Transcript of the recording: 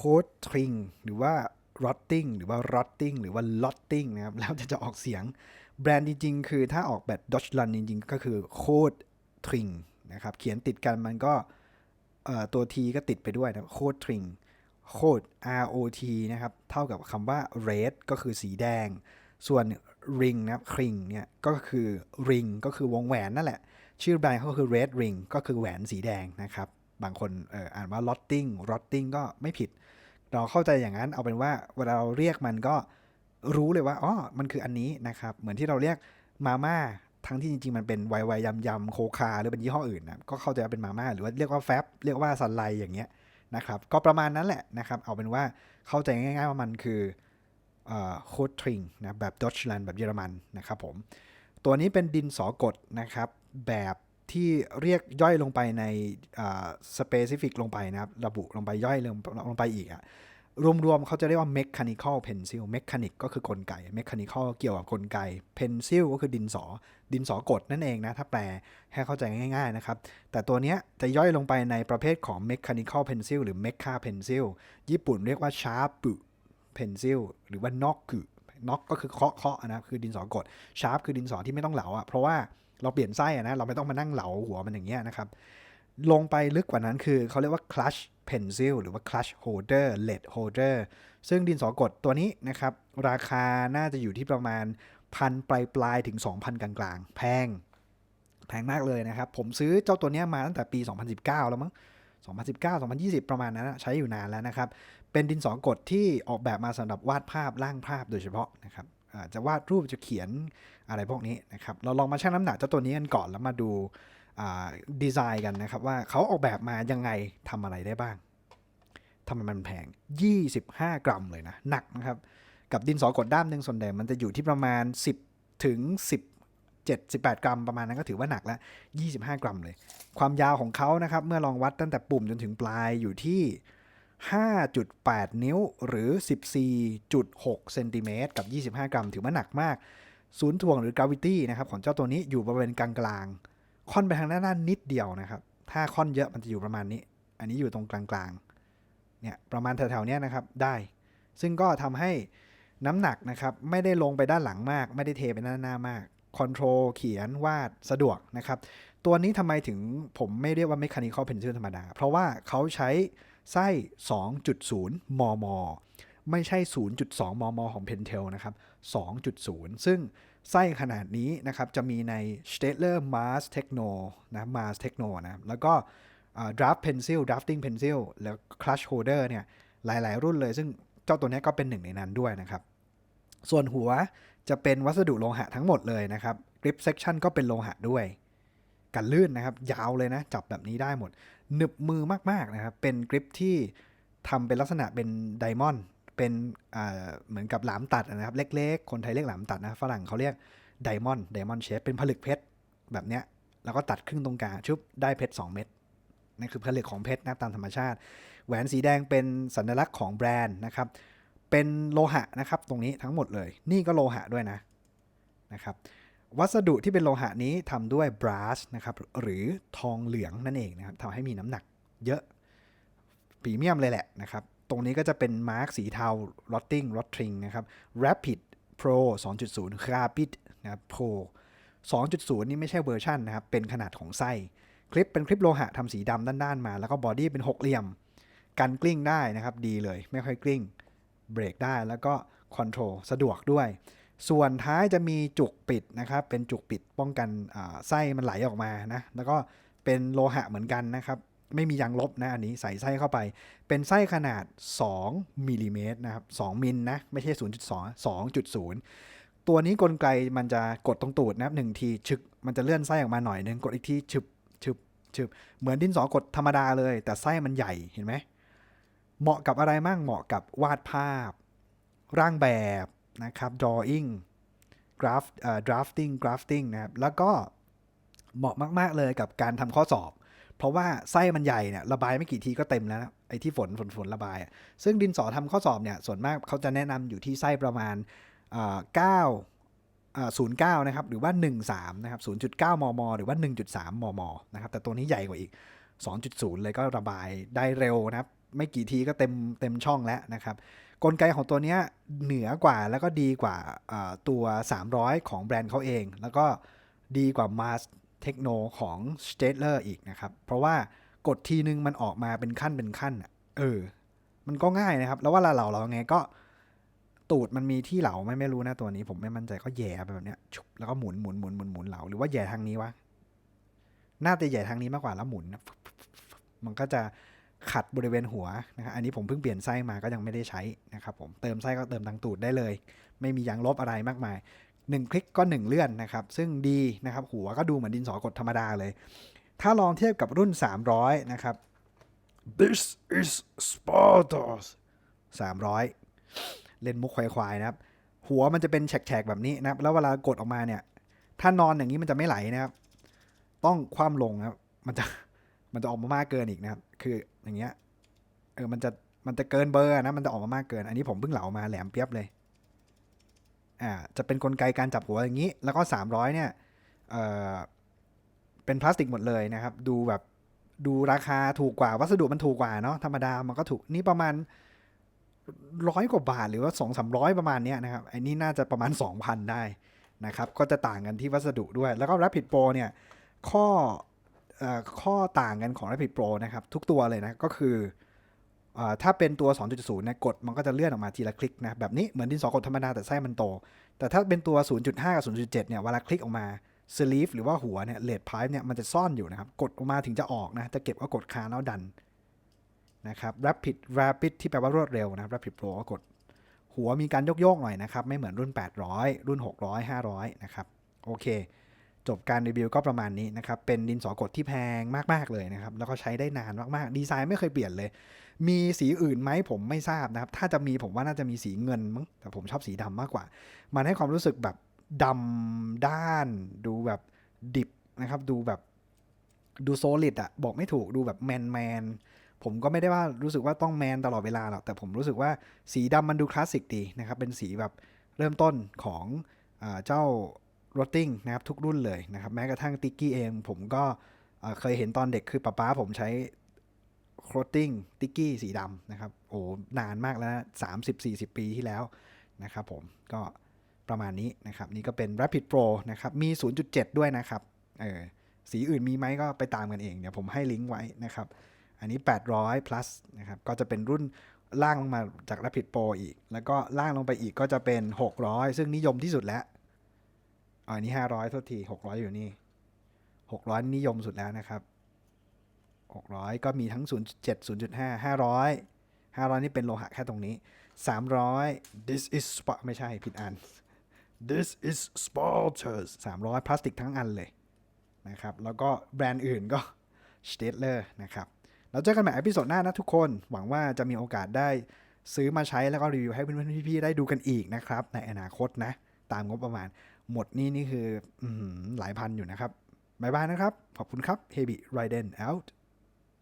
code tring หรือว่า rotting หรือว่า rotting หรือว่า lotting นะครับ แล้วจะจะออกเสียง แบรนด์จริง ๆ คือถ้าออกแบบ Deutschland จริง ๆ ก็คือ code tring นะครับ เขียนติดกันมันก็ตัว T ก็ติดไปด้วยนะ code tring code R O T นะครับ เท่ากับคำว่า red ก็คือสีแดง ส่วน ring นะครับ ring เนี่ยก็คือ ring ก็คือวงแหวนนั่นแหละ ชื่อแบรนด์เขาคือ red ring ก็คือแหวนสีแดงนะครับ บางคนอ่ออ่านว่า lotting rotting ก็ไม่ผิด เราเข้าใจอย่างนั้นเอาเป็นว่าเวลาเราเรียกมันก็รู้เลยว่าอ๋อมันคืออันนี้นะครับ เหมือนที่เราเรียกมาม่าทั้งที่จริงๆ มันเป็นไวไวยำยำโคคา หรือเป็นยี่ห้ออื่นนะก็เข้าใจว่าเป็นมาม่าหรือว่าเรียกว่าแฟบเรียกว่าสันไลอย่างเงี้ยนะครับ ก็ประมาณนั้นแหละนะครับ เอาเป็นว่าเข้าใจง่ายๆว่ามันคือโคดทริงนะแบบด e ช c h แลนด์แบบเยอรมันนะครับผม ตัวนี้เป็นดินสอกดนะครับ แบบ ที่เรียกย่อยลงไปในสเปซิฟิกลงไปนะครับ ระบุลงไปย่อยลงลงไปอีกอะรวมๆเขาจะเรียกว่า mechanical pencil mechanic ก็คือกลไก mechanical เกี่ยวกับกลไก pencil ก็คือดินสอ ดินสอกดนั่นเองนะ ถ้าแปลให้เข้าใจง่าย ๆ นะครับ แต่ตัวเนี้ยจะย่อยลงไปในประเภทของ mechanical pencil หรือ mecha pencil ญี่ปุ่นเรียกว่า sharp pencil หรือว่า nok น็อกก็คือเคาะเคาะนะคือดินสอกดชาร์ปคือดินสอที่ไม่ต้องเหลาอะเพราะว่าเราเปลี่ยนไส้อะนะเราไม่ต้องมานั่งเหลาหัวมันอย่างเงี้ยนะครับลงไปลึกกว่านั้นคือเขาเรียกว่า clutch pencil หรือว่า clutch holder lead holder ซึ่งดินสอกดตัวนี้นะครับราคาน่าจะอยู่ที่ประมาณพันปลายปลายๆถึง 2,000 กลางๆ แพง แพงมากเลยนะครับ ผมซื้อเจ้าตัวเนี้ยมาตั้งแต่ปี 2019 แล้วมั้ง2019 2020 ประมาณนั้นใช้อยู่นานแล้วนะครับ เป็นดินสอกดที่ออกแบบมาสำหรับวาดภาพร่างภาพโดยเฉพาะนะครับจะวาดรูปจะเขียนอะไรพวกนี้นะครับ เราลองมาชั่งน้ำหนักเจ้าตัวนี้กันก่อนแล้วมาดูดีไซน์กันนะครับ ว่าเขาออกแบบมายังไงทำอะไรได้บ้างทำไมมันแพง 25 กรัมเลยนะ หนักนะครับ กับดินสอกดด้ามหนึ่งส่วนใหญ่มันจะอยู่ที่ประมาณ 10 ถึง 10 7 18 กรัมประมาณนั้นก็ถือว่าหนักแล้ว 25 กรัมเลย ความยาวของเขานะครับ เมื่อลองวัดตั้งแต่ปุ่มจนถึงปลายอยู่ที่ 5.8 นิ้วหรือ 14.6 เซนติเมตรกับ 25 กรัม ถือว่าหนักมาก ศูนย์ถ่วงหรือ gravity นะครับของเจ้าตัวนี้อยู่บริเวณกลางๆ ค่อนไปทางด้านหน้านิดเดียวนะครับ ถ้าค่อนเยอะมันจะอยู่ประมาณนี้ อันนี้อยู่ตรงกลางๆ เนี่ยประมาณแถวๆเนี้ยนะครับได้ ซึ่งก็ทำให้น้ำหนักนะครับไม่ได้ลงไปด้านหลังมาก ไม่ได้เทไปด้านหน้ามากคอนโทรลเขียนวาดสะดวกนะครับ ตัวนี้ทำไมถึงผมไม่เรียกว่า mechanical pencil ธรรมดา เพราะว่าเขาใช้ ไส้ 2.0 มม ไม่ใช่ 0.2 มม ของ Pentel นะครับ 2.0 ซึ่งไส้ขนาดนี้นะครับ จะมีใน Stedler Mars Techno นะ Mars Techno นะ แล้วก็ Draft Pencil Drafting Pencil แล้ว Clutch Holder เนี่ย หลาย ๆ รุ่นเลย ซึ่งเจ้าตัวนี้ก็เป็นหนึ่งในนั้นด้วยนะครับ ส่วนหัวจะเป็นวัสดุโลหะทั้งหมดเลยนะครับ Grip Section ก็เป็นโลหะด้วย กันลื่นนะครับ ยาวเลยนะ จับแบบนี้ได้หมดหนึบมือมากๆนะครับ เป็นกริปที่ทำเป็นลักษณะเป็นไดมอนด์เป็นเหมือนกับหลามตัดนะครับ เล็กๆ คนไทยเรียกหลามตัดนะฝรั่งเขาเรียกไดมอนด์ไดมอนด์เชฟเป็นผลึกเพชรแบบเนี้ยแล้วก็ตัดครึ่งตรงกลางชุบได้เพชร2เม็ดนั่นคือผลึกของเพชรนะตามธรรมชาติ แหวนสีแดงเป็นสัญลักษณ์ของแบรนด์นะครับ เป็นโลหะนะครับ ตรงนี้ทั้งหมดเลย นี่ก็โลหะด้วยนะนะครับ วัสดุที่เป็นโลหะนี้ทำด้วยบรัสนะครับหรือทองเหลืองนั่นเองนะครับทำให้มีน้ำหนักเยอะพรีเมียมเลยแหละนะครับ ตรงนี้ก็จะเป็นมาร์กสีเทา Rotting Rotring นะครับ Rapid Pro 2.0 Rapid นะครับ Pro 2.0 นี่ไม่ใช่เวอร์ชันนะครับ เป็นขนาดของไส้ คลิปเป็นคลิปโลหะทำสีดำด้านๆมา แล้วก็บอดี้เป็นหกเหลี่ยม กันกลิ้งได้นะครับ ดีเลย ไม่ค่อยกลิ้ง เบรกได้แล้วก็คอนโทรลสะดวกด้วย ส่วนท้ายจะมีจุกปิดนะครับ เป็นจุกปิดป้องกันไส้มันไหลออกมานะ แล้วก็เป็นโลหะเหมือนกันนะครับ ไม่มียางลบนะอันนี้ใส่ไส้เข้าไป เป็นไส้ขนาด 2มิลลิเมตรนะครับ2มิลนะ ไม่ใช่ 0.2 2.0 ตัวนี้กลไกมันจะกดตรงตูดนะครับหนึ่งทีชึก มันจะเลื่อนไส้ออกมาหน่อยนึง กดอีกทีชึบชึบชึบ เหมือนดินสอกดธรรมดาเลย แต่ไส้มันใหญ่ เห็นไหม เหมาะกับอะไรมั่ง เหมาะกับวาดภาพ ร่างแบบ นะครับ drawing graph drafting grafting นะครับ แล้วก็เหมาะมาก ๆ เลยกับการทำข้อสอบ เพราะว่าไส้มันใหญ่เนี่ยระบายไม่กี่ทีก็เต็มแล้วนะไอ้ที่ฝนฝนฝนระบายอะซึ่งดินสอทำข้อสอบเนี่ยส่วนมากเขาจะแนะนำอยู่ที่ไส้ประมาณอ่า9อ่า09นะครับ หรือว่า 13 นะครับ 0.9 มม หรือว่า 1.3 มม นะครับ แต่ตัวนี้ใหญ่กว่าอีก 2.0 เลยก็ระบายได้เร็วนะครับ ไม่กี่ทีก็เต็มเต็มช่องแล้วนะครับ กลไกของตัวเนี้ยเหนือกว่าแล้วก็ดีกว่าอ่าตัว 300 ของแบรนด์เขาเอง แล้วก็ดีกว่า Mars Techno ของ s t a d l e r อีกนะครับ เพราะว่ากดทีนึงมันออกมาเป็นขั้นเป็นขั้นเออ มันก็ง่ายนะครับ แล้วว่าเราเหลาเราไงก็ตูดมันมีที่เหลาไม่ไม่รู้นะตัวนี้ ผมไม่มั่นใจก็แย่ไปแบบเนี้ยชุบแล้วก็หมุนหมุนหมุนหมุนหมุนเหลาหรือว่าแย่ทางนี้วะน่าจะแหย่ทางนี้มากกว่าแล้วหมุน มันก็จะ ขัดบริเวณหัวนะครับอันนี้ผมเพิ่งเปลี่ยนไส้มาก็ยังไม่ได้ใช้นะครับผมเติมไส้ก็เติมทางตูดได้เลย ไม่มียางลบอะไรมากมายหนึ่งคลิกก็หนึ่งเลื่อนนะครับ ซึ่งดีนะครับหัวก็ดูเหมือนดินสอกดธรรมดาเลย ถ้าลองเทียบกับรุ่น 300 นะครับ this is Spartus 300 เล่นมุกควายๆนะครับ หัวมันจะเป็นแฉกๆแบบนี้นะครับ แล้วเวลากดออกมาเนี่ย ถ้านอนอย่างนี้มันจะไม่ไหลนะครับ ต้องคว่ำลงนะครับ มันจะ มันจะออกมามากเกินอีกนะครับ คืออย่างเงี้ย เออ มันจะ มันจะเกินเบอร์นะ มันจะออกมามากเกิน อันนี้ผมเพิ่งเหลามาแหลมเปียบเลย อ่า จะเป็นกลไกการจับหัวอย่างนี้ แล้วก็ 300 เนี่ย เออเป็นพลาสติกหมดเลยนะครับ ดูแบบ ดูราคาถูกกว่า วัสดุมันถูกกว่าเนาะ ธรรมดา มันก็ถูก นี่ประมาณร้อยกว่าบาทหรือว่าสองสามร้อยประมาณเนี้ยนะครับอันนี้น่าจะประมาณ 2,000 ได้นะครับ ก็จะต่างกันที่วัสดุด้วย แล้วก็ Rapid Pro เนี่ย ข้อ ข้อต่างกันของ Rapid Pro นะครับ ทุกตัวเลยนะก็คืออถ้าเป็นตัว 2.0เนี่ยกดมันก็จะเลื่อนออกมาทีละคลิกนะแบบนี้เหมือนดินสอกดธรรมดาแต่ไส้มันโต แต่ถ้าเป็นตัว 0.5 กับ 0.7 เนี่ยเวลาคลิกออกมา sleeve หรือว่าหัวเนี่ย lead pipe เนี่ยมันจะซ่อนอยู่นะครับ กดออกมาถึงจะออกนะจะเก็บก็กดค้างแล้วดันนะครับ rapid rapid ที่แปลว่ารวดเร็วนะ rapid pro ก็กด หัวมีการโยกๆหน่อยนะครับ ไม่เหมือนรุ่น 800 รุ่น 600 500 นะครับ โอเค จบการรีวิวก็ประมาณนี้นะครับ เป็นดินสอกดที่แพงมาก ๆ เลยนะครับ แล้วก็ใช้ได้นานมาก ๆ ดีไซน์ไม่เคยเปลี่ยนเลย มีสีอื่นไหมผมไม่ทราบนะครับ ถ้าจะมีผมว่าน่าจะมีสีเงินมั้ง แต่ผมชอบสีดำมากกว่า มันให้ความรู้สึกแบบดำด้าน ดูแบบดิบนะครับ ดูแบบดูโซลิดอะบอกไม่ถูกดูแบบแมนแมนผมก็ไม่ได้ว่ารู้สึกว่าต้องแมนตลอดเวลาหรอกแต่ผมรู้สึกว่าสีดำมันดูคลาสสิกดีนะครับ เป็นสีแบบเริ่มต้นของอเจ้า รถติ้งนะครับทุกรุ่นเลยนะครับแม้กระทั่งติ๊กกี้เองผมก็เคยเห็นตอนเด็กคือป๊าป๊าผมใช้โครตติ้งติ๊กกี้สีดำนะครับโอ้นานมากแล้วสามสิบสี่สิบปีที่แล้วนะครับผมก็ประมาณนี้นะครับ นี่ก็เป็น Rapid Pro นะครับมี 0.7 ด้วยนะครับเออสีอื่นมีไหมก็ไปตามกันเอง เดี๋ยวผมให้ลิงก์ไว้นะครับ อันนี้ 800 plus นะครับก็จะเป็นรุ่นล่างลงมาจาก Rapid Pro อีก แล้วก็ล่างลงไปอีกก็จะเป็น 600 ซึ่งนิยมที่สุดแล้ว อ๋ออันนี้500โทษที600อยอยู่นี่600นิยมสุดแล้วนะครับ600ก็มีทั้ง0.7 0.5 500 500นี่เป็นโลหะแค่ตรงนี้300 this is Spa- ไม่ใช่ผิดอัน this is Spartus 300พลาสติกทั้งอันเลยนะครับ แล้วก็แบรนด์อื่นก็ s t a d l e r นะครับแล้วเจอกันใหม่อพิโซดหน้านะทุกคน หวังว่าจะมีโอกาสได้ซื้อมาใช้แล้วก็รีวิวให้เพื่อนๆพี่ๆได้ดูกันอีกนะครับ ในอนาคตนะ ตามงบประมาณ หมดนี่นี่คืออหลายพันอยู่นะครับบายบายนะครับ ขอบคุณครับ Heavy Riden out